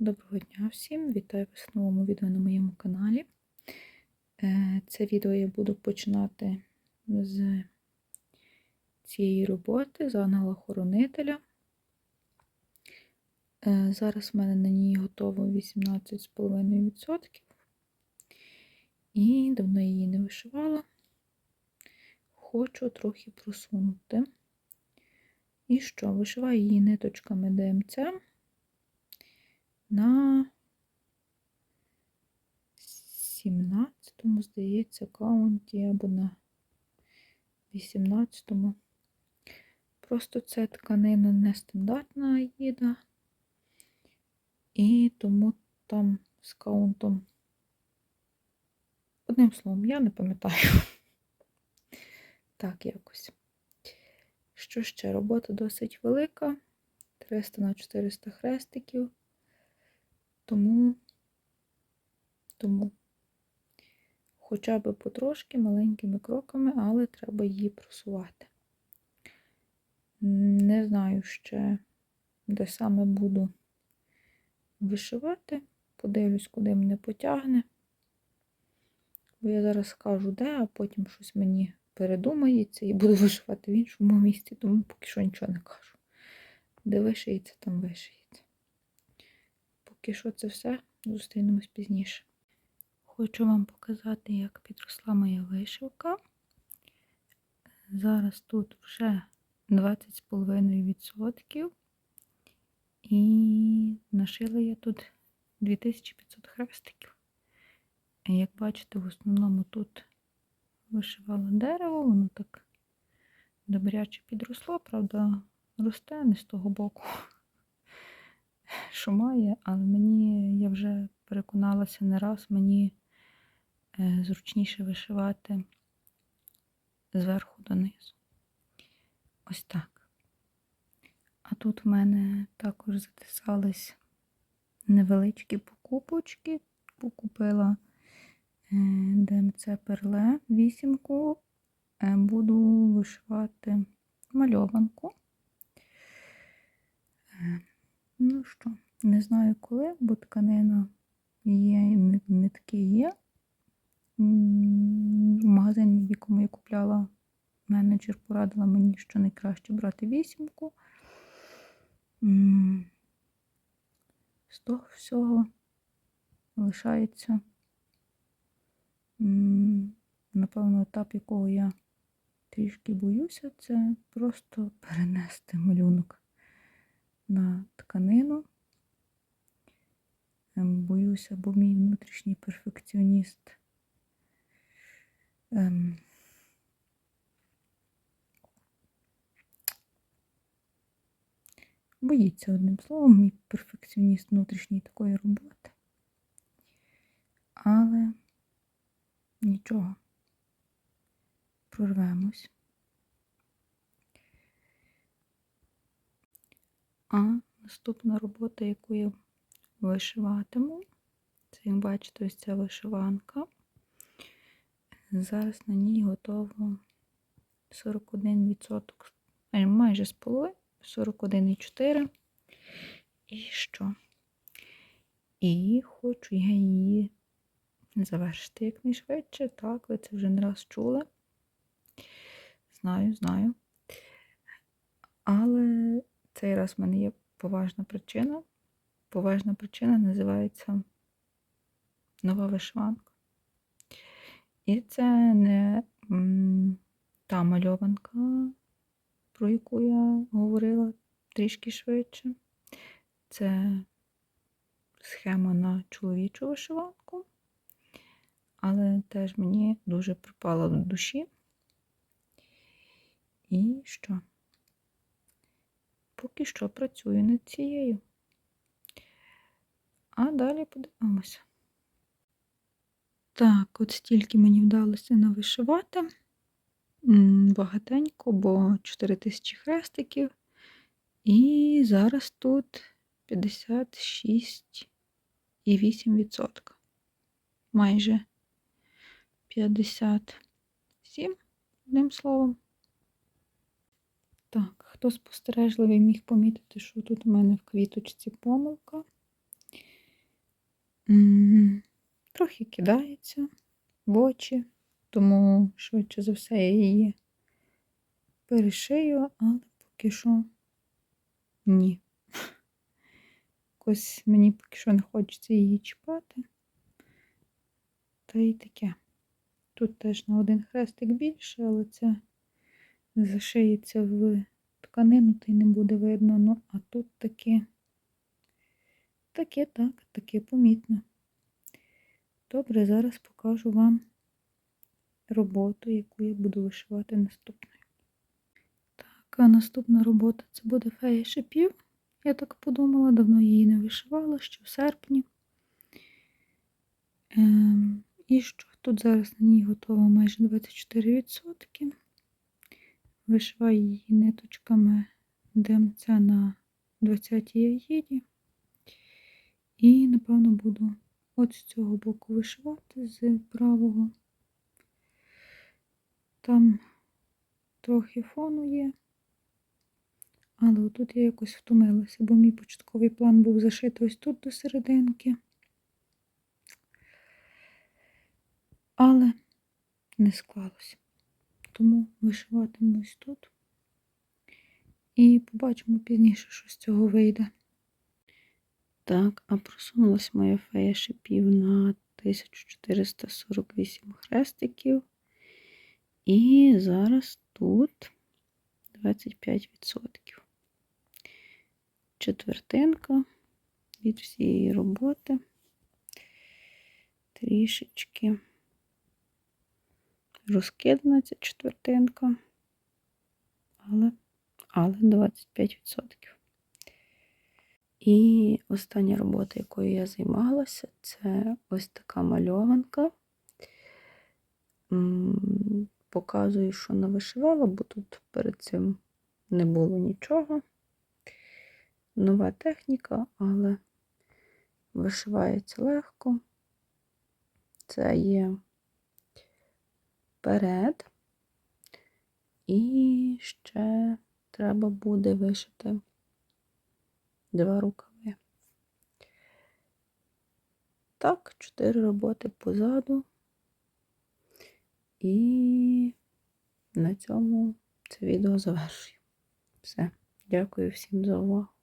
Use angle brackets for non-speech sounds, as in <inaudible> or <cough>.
Доброго дня всім! Вітаю вас в новому відео на моєму каналі. Е, Це відео я буду починати з цієї роботи з ангела-хоронителя. Е, Зараз в мене на ній готово 18,5%. І давно її не вишивала. Хочу трохи просунути. І що? Вишиваю її ниточками ДМЦ на 17-му, здається, каунті або на 18-му. Просто це тканина нестандартна аїда, і тому там з каунтом. Одним словом, я не пам'ятаю. Так, якось. Що ще? Робота досить велика. 300 на 400 хрестиків. Тому, тому, хоча б потрошки маленькими кроками, але треба її просувати. Не знаю ще, де саме буду вишивати. Подивлюсь, куди мене потягне. Бо я зараз скажу де, а потім щось мені передумається і буду <laughs> вишивати в іншому місці, тому поки що нічого не кажу. Де вишиється, там вишиється. Поки що це все. Зустрінемось пізніше. Хочу вам показати, як підросла моя вишивка. Зараз тут вже 20,5%. І нашила я тут 2500 хрестиків. Як бачите, в основному тут вишивала дерево, воно так добряче підросло, правда, росте не з того боку що має, але мені, я вже переконалася не раз, мені е, зручніше вишивати зверху донизу. Ось так. А тут в мене також затисались невеличкі покупочки. Покупила е, ДМЦ Перле вісімку, е, буду вишивати мальованку. Ну що, не знаю коли, бо тканина є, нитки є. В магазині, в якому я купляла, менеджер порадила мені, що найкраще брати вісімку. З того всього лишається, напевно, етап, якого я трішки боюся, це просто перенести малюнок на тканину. Ем, боюся, бо мій внутрішній перфекціоніст ем, боїться одним словом, мій перфекціоніст внутрішній такої роботи. Але нічого, прорвемось. А наступна робота, яку я вишиватиму, це, як бачите, ось ця вишиванка. Зараз на ній готово 41%, майже з половиною, 41,4. І що? І хочу я її завершити якнайшвидше. Так, ви це вже не раз чули. Знаю, знаю. Але цей раз в мене є поважна причина. Поважна причина називається нова вишиванка. І це не та мальованка, про яку я говорила трішки швидше. Це схема на чоловічу вишиванку, але теж мені дуже припала до душі. І що? Поки що працюю над цією. А далі подивимося. Так, от стільки мені вдалося навишивати. Багатенько, бо 4000 хрестиків. І зараз тут 56,8%. Майже 57, одним словом. Так, хто спостережливий міг помітити, що тут у мене в квіточці помилка. трохи кидається в очі, тому швидше за все я її перешию, але поки що ні. Якось мені поки що не хочеться її чіпати. Та й таке. Тут теж на один хрестик більше, але це зашиється в тканину, та й не буде видно. Ну, а тут таке, таке так, таке помітно. Добре, зараз покажу вам роботу, яку я буду вишивати наступною. Так, а наступна робота це буде фея шипів. Я так подумала, давно її не вишивала, ще в серпні. Ем, і що тут зараз на ній готово майже 24%. Вишиваю її ниточками ДМЦ на 20-й яїді. І, напевно, буду от з цього боку вишивати з правого. Там трохи фону є. Але отут я якось втомилася, бо мій початковий план був зашити ось тут до серединки. Але не склалося. Тому вишиватиму ось тут. І побачимо пізніше, що з цього вийде. Так, а просунулась моя фея шипів на 1448 хрестиків. І зараз тут 25%. Четвертинка від всієї роботи. Трішечки розкидана ця четвертинка, але, але 25%. І остання робота, якою я займалася, це ось така мальованка. Показую, що навишивала, бо тут перед цим не було нічого. Нова техніка, але вишивається легко. Це є перед. І ще треба буде вишити два рукави. Так, чотири роботи позаду. І на цьому це відео завершую. Все. Дякую всім за увагу.